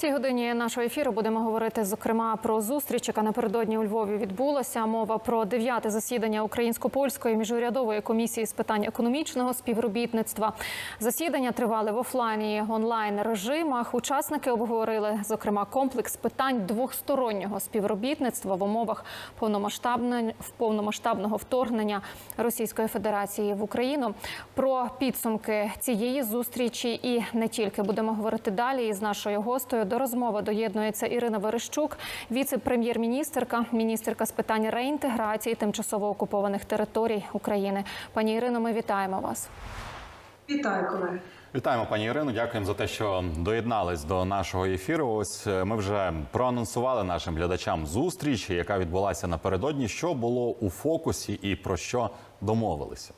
цій годині нашого ефіру будемо говорити зокрема про зустріч, яка напередодні у Львові відбулася. Мова про дев'яте засідання українсько-польської міжурядової комісії з питань економічного співробітництва. Засідання тривали в офлайні онлайн режимах. Учасники обговорили зокрема комплекс питань двостороннього співробітництва в умовах повномасштабного вторгнення Російської Федерації в Україну. Про підсумки цієї зустрічі і не тільки будемо говорити далі із нашою гостею. До розмови доєднується Ірина Верещук, віце-прем'єр-міністерка, міністерка з питань реінтеграції тимчасово окупованих територій України. Пані Ірино, ми вітаємо вас. Вітаю, колеги. Вітаємо, пані Ірину. Дякуємо за те, що доєднались до нашого ефіру. Ось е, ми вже проанонсували нашим глядачам зустріч, яка відбулася напередодні. Що було у фокусі і про що домовилися?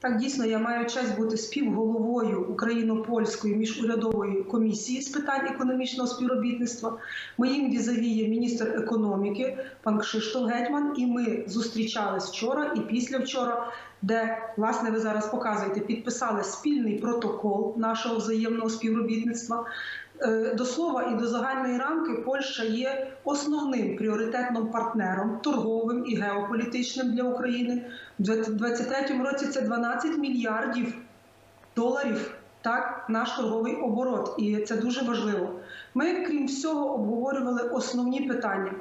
Так, дійсно, я маю честь бути співголовою Україно-польської міжурядової комісії з питань економічного співробітництва. Моїм візаві є міністр економіки пан Кшиштоф Гетьман. І ми зустрічались вчора і післявчора, де власне ви зараз показуєте, підписали спільний протокол нашого взаємного співробітництва. Е, До слова і до загальної рамки Польща є основним пріоритетним партнером торговим і геополітичним для України. У 2023 році це 12 мільярдів доларів. Так, наш торговий оборот, і це дуже важливо. Ми, крім всього, обговорювали основні питання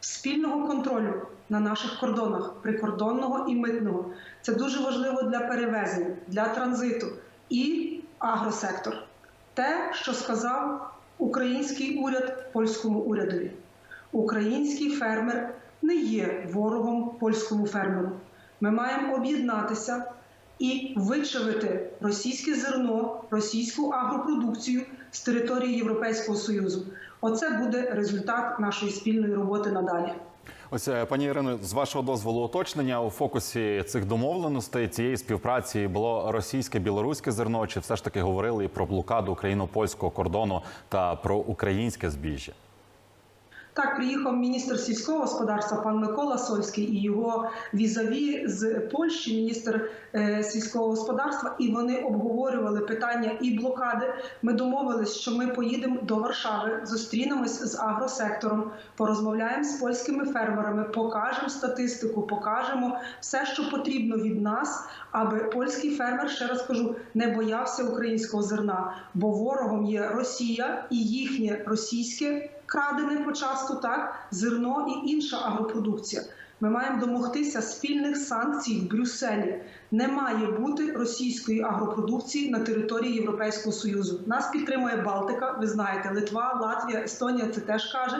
спільного контролю на наших кордонах, прикордонного і митного. Це дуже важливо для перевезень, для транзиту і агросектор. Те, що сказав український уряд польському урядові. Український фермер не є ворогом польському фермеру. Ми маємо об'єднатися і вичавити російське зерно, російську агропродукцію з території Європейського Союзу. Оце буде результат нашої спільної роботи надалі. Ось е, пані Ірино, з вашого дозволу уточнення у фокусі цих домовленостей цієї співпраці було російське білоруське зерно, чи все ж таки говорили і про блокаду україно-польського кордону та про українське збіжжя? Так, приїхав міністр сільського господарства пан Микола Сольський і його візаві з Польщі, міністр е, сільського господарства, і вони обговорювали питання і блокади. Ми домовились, що ми поїдемо до Варшави, зустрінемось з агросектором, порозмовляємо з польськими фермерами, покажемо статистику, покажемо все, що потрібно від нас, аби польський фермер, ще раз кажу, не боявся українського зерна, бо ворогом є Росія і їхнє російське крадене почасту, так зерно і інша агропродукція. Ми маємо домогтися спільних санкцій в Брюсселі. Не має бути російської агропродукції на території Європейського союзу. Нас підтримує Балтика. Ви знаєте, Литва, Латвія, Естонія це теж каже.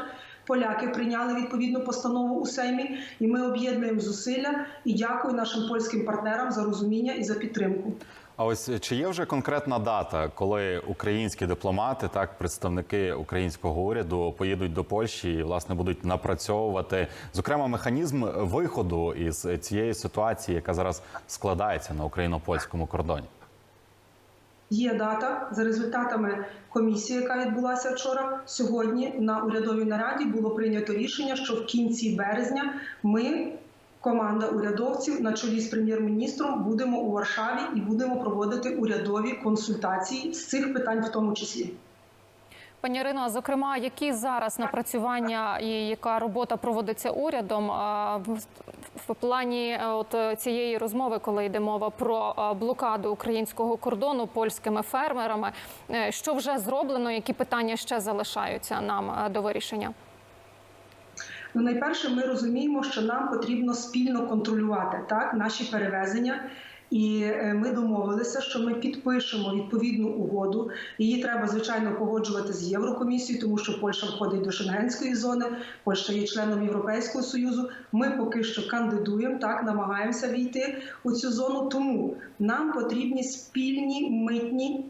Поляки прийняли відповідну постанову у Сеймі, і ми об'єднуємо зусилля. І дякую нашим польським партнерам за розуміння і за підтримку. А ось чи є вже конкретна дата, коли українські дипломати, так представники українського уряду, поїдуть до Польщі і власне будуть напрацьовувати зокрема механізм виходу із цієї ситуації, яка зараз складається на україно-польському кордоні? Є дата за результатами комісії, яка відбулася вчора. Сьогодні на урядовій нараді було прийнято рішення, що в кінці березня ми, команда урядовців, на чолі з прем'єр-міністром, будемо у Варшаві і будемо проводити урядові консультації з цих питань, в тому числі. Пані Ірино, а зокрема, які зараз напрацювання і яка робота проводиться урядом в, плані е, от цієї розмови, коли йде мова про блокаду українського кордону польськими фермерами, Е, що вже зроблено, які питання ще залишаються нам е, до вирішення? Ну, найперше, ми розуміємо, що нам потрібно спільно контролювати так наші перевезення. І е, ми домовилися, що ми підпишемо відповідну угоду. Її треба звичайно погоджувати з Єврокомісією, тому що Польща входить до Шенгенської зони, Польща є членом Європейського союзу. Ми поки що кандидуємо, так намагаємося війти у цю зону. Тому нам потрібні спільні митні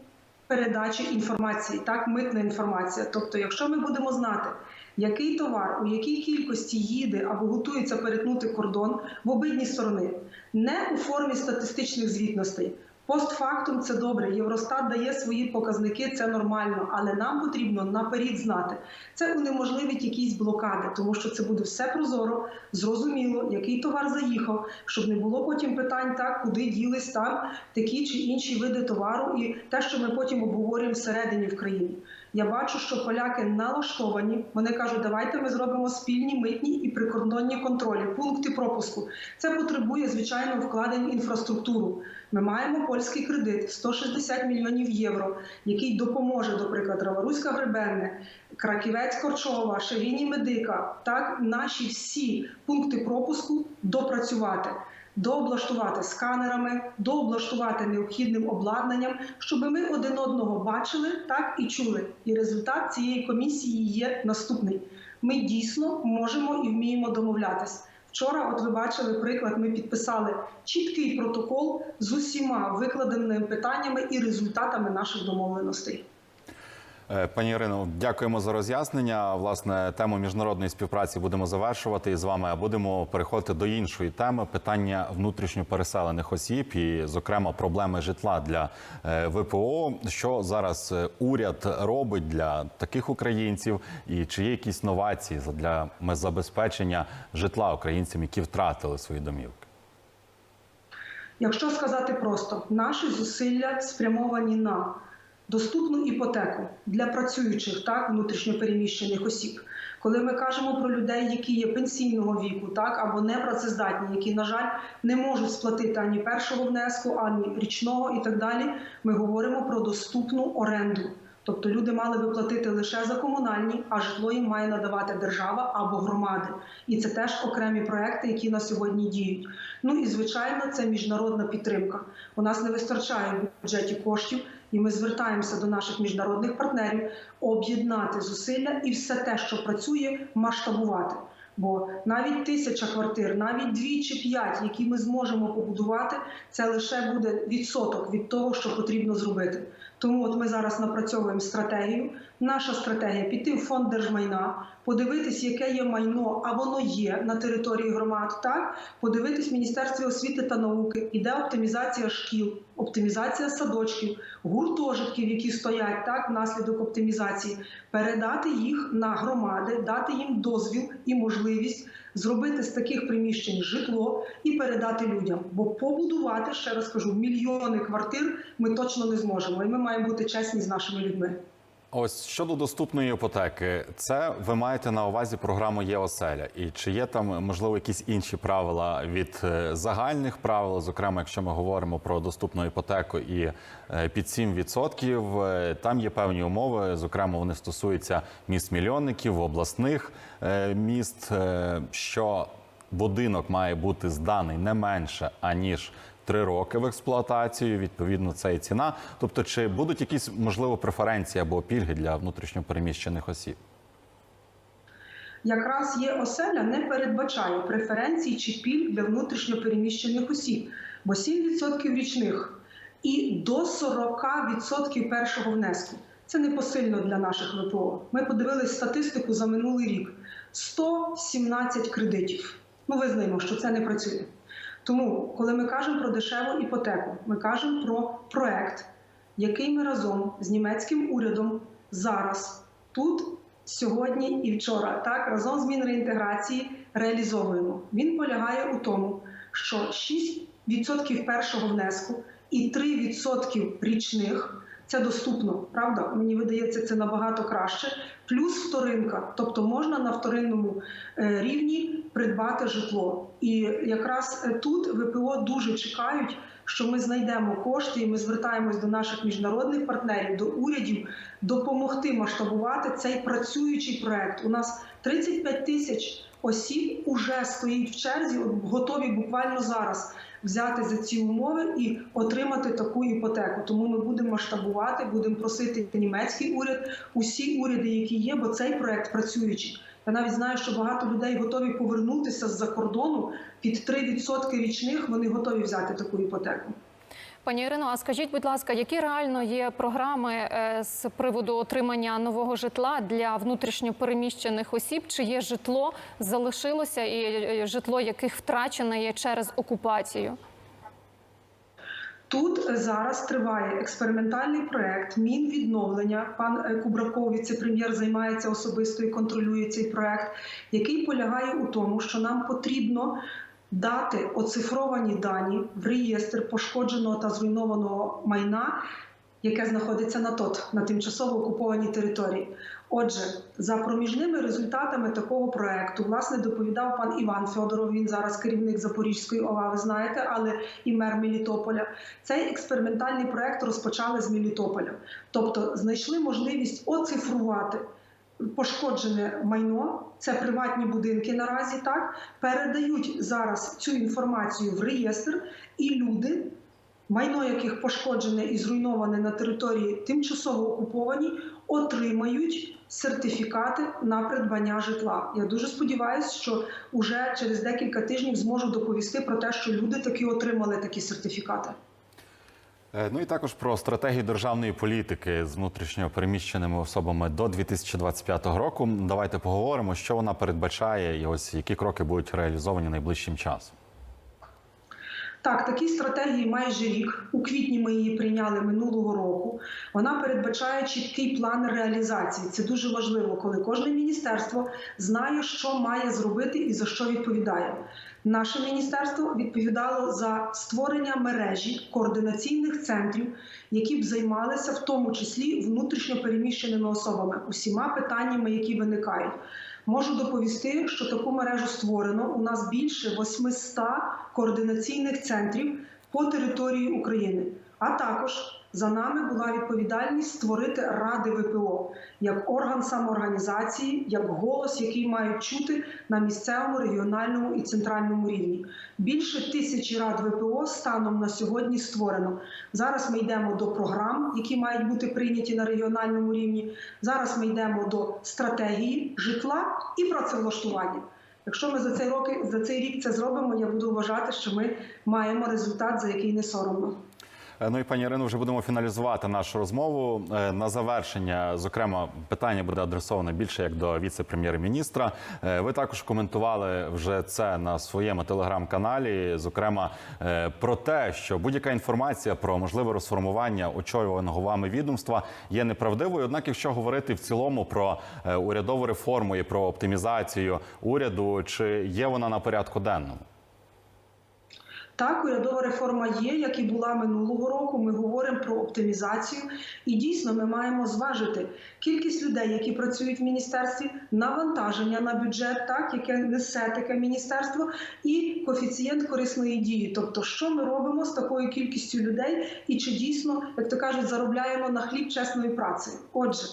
передачі інформації, так митна інформація. Тобто, якщо ми будемо знати, який товар у якій кількості їде або готується перетнути кордон в обидні сторони, не у формі статистичних звітностей. Постфактум це добре. Євростат дає свої показники, це нормально, але нам потрібно наперед знати. Це унеможливить якісь блокади, тому що це буде все прозоро, зрозуміло, який товар заїхав, щоб не було потім питань, так куди ділись там такі чи інші види товару, і те, що ми потім обговорюємо всередині в країні. Я бачу, що поляки налаштовані. Вони кажуть, давайте ми зробимо спільні митні і прикордонні контролі, пункти пропуску. Це потребує звичайно вкладень в інфраструктуру. Ми маємо польський кредит 160 мільйонів євро, який допоможе, до прикладу, Раваруська Гребенне, Краківець Корчова, Шегині Медика. Так наші всі пункти пропуску допрацювати. Дооблаштувати сканерами, дооблаштувати необхідним обладнанням, щоб ми один одного бачили так і чули. І результат цієї комісії є наступний: ми дійсно можемо і вміємо домовлятись. Вчора, от ви бачили приклад, ми підписали чіткий протокол з усіма викладеними питаннями і результатами наших домовленостей. Е, Пані Ірино, дякуємо за роз'яснення. Власне, тему міжнародної співпраці будемо завершувати із вами. Будемо переходити до іншої теми питання внутрішньо переселених осіб і, зокрема, проблеми житла для е, ВПО. Що зараз е, уряд робить для таких українців, і чи є якісь новації для забезпечення житла українцям, які втратили свої домівки? Якщо сказати просто, наші зусилля спрямовані на доступну іпотеку для працюючих так внутрішньопереміщених осіб. Коли ми кажемо про людей, які є пенсійного віку, так або непрацездатні, які, на жаль, не можуть сплатити ані першого внеску, ані річного і так далі, ми говоримо про доступну оренду. Тобто люди мали би платити лише за комунальні, а житло їм має надавати держава або громади. І це теж окремі проекти, які на сьогодні діють. Ну і звичайно, це міжнародна підтримка. У нас не вистачає в бюджеті коштів, і ми звертаємося до наших міжнародних партнерів об'єднати зусилля і все те, що працює, масштабувати. Бо навіть тисяча квартир, навіть дві чи п'ять, які ми зможемо побудувати, це лише буде відсоток від того, що потрібно зробити. Тому от ми зараз напрацьовуємо стратегію. Наша стратегія піти в фонд держмайна, подивитись, яке є майно, а воно є на території громад. Так подивитись Міністерстві освіти та науки, іде оптимізація шкіл, оптимізація садочків, гуртожитків, які стоять так внаслідок оптимізації, передати їх на громади, дати їм дозвіл і можливість зробити з таких приміщень житло і передати людям. Бо побудувати ще раз кажу мільйони квартир ми точно не зможемо, і ми маємо бути чесні з нашими людьми. Ось щодо доступної іпотеки, це ви маєте на увазі програму «Є-оселя». І чи є там можливо якісь інші правила від е, загальних правил, зокрема, якщо ми говоримо про доступну іпотеку і е, під 7%, е, там є певні умови. Зокрема, вони стосуються міст мільйонників, обласних міст, що будинок має бути зданий не менше аніж три роки в експлуатацію. Відповідно, це і ціна. Тобто, чи будуть якісь можливо преференції або пільги для внутрішньопереміщених осіб? Якраз є оселя не передбачає преференцій чи пільг для внутрішньопереміщених осіб, бо 7% річних і до 40% першого внеску. Це непосильно для наших ВПО. Ми подивились статистику за минулий рік: 117 кредитів. Ну, визнаємо, що це не працює. Тому, коли ми кажемо про дешеву іпотеку, ми кажемо про проект, який ми разом з німецьким урядом зараз тут, сьогодні і вчора, так разом з Мінреінтеграції реалізовуємо. Він полягає у тому, що 6% першого внеску і 3% річних. Це доступно, правда? Мені видається, це набагато краще. Плюс вторинка, тобто можна на вторинному е, рівні придбати житло. І якраз е, тут ВПО дуже чекають, що ми знайдемо кошти, і ми звертаємось до наших міжнародних партнерів, до урядів допомогти масштабувати цей працюючий проект. У нас 35 тисяч осіб уже стоїть в черзі, готові буквально зараз взяти за ці умови і отримати таку іпотеку. Тому ми будемо масштабувати, будемо просити німецький уряд, усі уряди, які є, бо цей проект працюючий. Я навіть знаю, що багато людей готові повернутися з-за кордону під 3% річних. Вони готові взяти таку іпотеку. Пані Ірино, а скажіть, будь ласка, які реально є програми е, з приводу отримання нового житла для внутрішньо переміщених осіб? Чи є житло залишилося і е, житло, яких втрачене є через окупацію? Тут зараз триває експериментальний проект Мінвідновлення. Пан е, Кубраков, віце-прем'єр, займається особисто і контролює цей проект, який полягає у тому, що нам потрібно дати оцифровані дані в реєстр пошкодженого та зруйнованого майна яке знаходиться на ТОТ на тимчасово окупованій території. Отже, за проміжними результатами такого проекту власне доповідав пан Іван Федоров. Він зараз керівник Запорізької ОВА, ви знаєте, але і мер Мелітополя. Цей експериментальний проект розпочали з Мелітополя, тобто знайшли можливість оцифрувати пошкоджене майно, це приватні будинки наразі так передають зараз цю інформацію в реєстр, і люди, майно яких пошкоджене і зруйноване на території тимчасово окуповані, отримають сертифікати на придбання житла. Я дуже сподіваюся, що уже через декілька тижнів зможу доповісти про те, що люди таки отримали такі сертифікати. Е, Ну і також про стратегію державної політики з внутрішньо переміщеними особами до 2025 року. Давайте поговоримо, що вона передбачає, і ось які кроки будуть реалізовані найближчим часом. Так, такій стратегії майже рік. У квітні ми її прийняли минулого року. Вона передбачає чіткий план реалізації. Це дуже важливо, коли кожне міністерство знає, що має зробити і за що відповідає. Наше міністерство відповідало за створення мережі координаційних центрів, які б займалися в тому числі внутрішньо переміщеними особами, усіма питаннями, які виникають. Можу доповісти, що таку мережу створено. У нас більше 800 координаційних центрів по території України. А також за нами була відповідальність створити ради ВПО як орган самоорганізації, як голос, який мають чути на місцевому, регіональному і центральному рівні. Більше тисячі рад ВПО станом на сьогодні створено. Зараз ми йдемо до програм, які мають бути прийняті на регіональному рівні. Зараз ми йдемо до стратегії житла і працевлаштування. Якщо ми за цей роки за цей рік це зробимо, я буду вважати, що ми маємо результат, за який не соромно. Е, Ну і пані Ірино, вже будемо фіналізувати нашу розмову. Е, На завершення, зокрема, питання буде адресоване більше як до віце-прем'єр-міністра. Е, Ви також коментували вже це на своєму телеграм-каналі. Зокрема, про те, що будь-яка інформація про можливе розформування очолюваного вами відомства є неправдивою. Однак, якщо говорити в цілому про урядову реформу і про оптимізацію уряду, чи є вона на порядку денному? Так, урядова реформа є, як і була минулого року. Ми говоримо про оптимізацію, і дійсно ми маємо зважити кількість людей, які працюють в міністерстві, навантаження на бюджет, так яке несе таке міністерство, і коефіцієнт корисної дії. Тобто, що ми робимо з такою кількістю людей, і чи дійсно, як то кажуть, заробляємо на хліб чесною працею. Отже.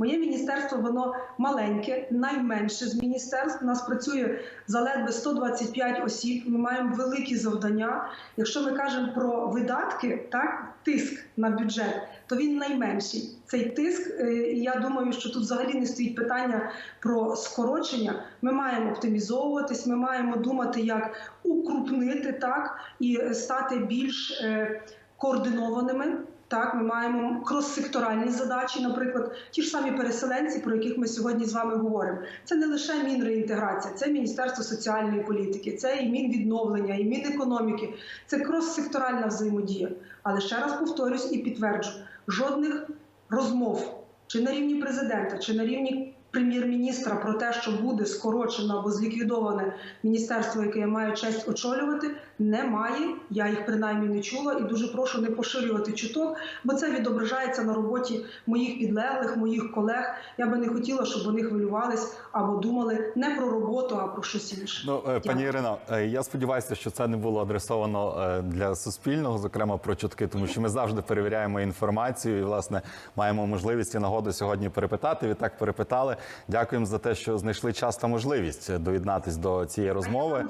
Моє міністерство воно маленьке, найменше з міністерств. У нас працює заледве 125 осіб. Ми маємо великі завдання. Якщо ми кажемо про видатки, так тиск на бюджет, то він найменший. Цей тиск, е, і я думаю, що тут взагалі не стоїть питання про скорочення. Ми маємо оптимізовуватись, ми маємо думати, як укрупнити так і стати більш е, координованими. Так, ми маємо крос-секторальні задачі, наприклад, ті ж самі переселенці, про яких ми сьогодні з вами говоримо. Це не лише мінреінтеграція, це Міністерство соціальної політики, це і Мінвідновлення, і Мінекономіки, це крос-секторальна взаємодія. Але ще раз повторюсь і підтверджу: жодних розмов чи на рівні президента, чи на рівні прем'єр-міністра про те, що буде скорочено або зліквідоване міністерство, яке я маю честь очолювати, немає. Я їх принаймні не чула і дуже прошу не поширювати чуток, бо це відображається на роботі моїх підлеглих, моїх колег. Я би не хотіла, щоб вони хвилювались або думали не про роботу, а про щось інше. Ну, е, пані Ірино, е, я сподіваюся, що це не було адресовано е, для суспільного, зокрема про чутки, тому що ми завжди перевіряємо інформацію і власне маємо можливість і нагоду сьогодні перепитати. Відтак перепитали. Дякуємо за те, що знайшли час та можливість доєднатись до цієї розмови.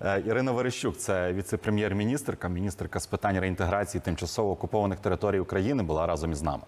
Е, Ірина Верещук, це віце-прем'єр-міністрка, міністерка з питань реінтеграції тимчасово окупованих територій України, була разом із нами.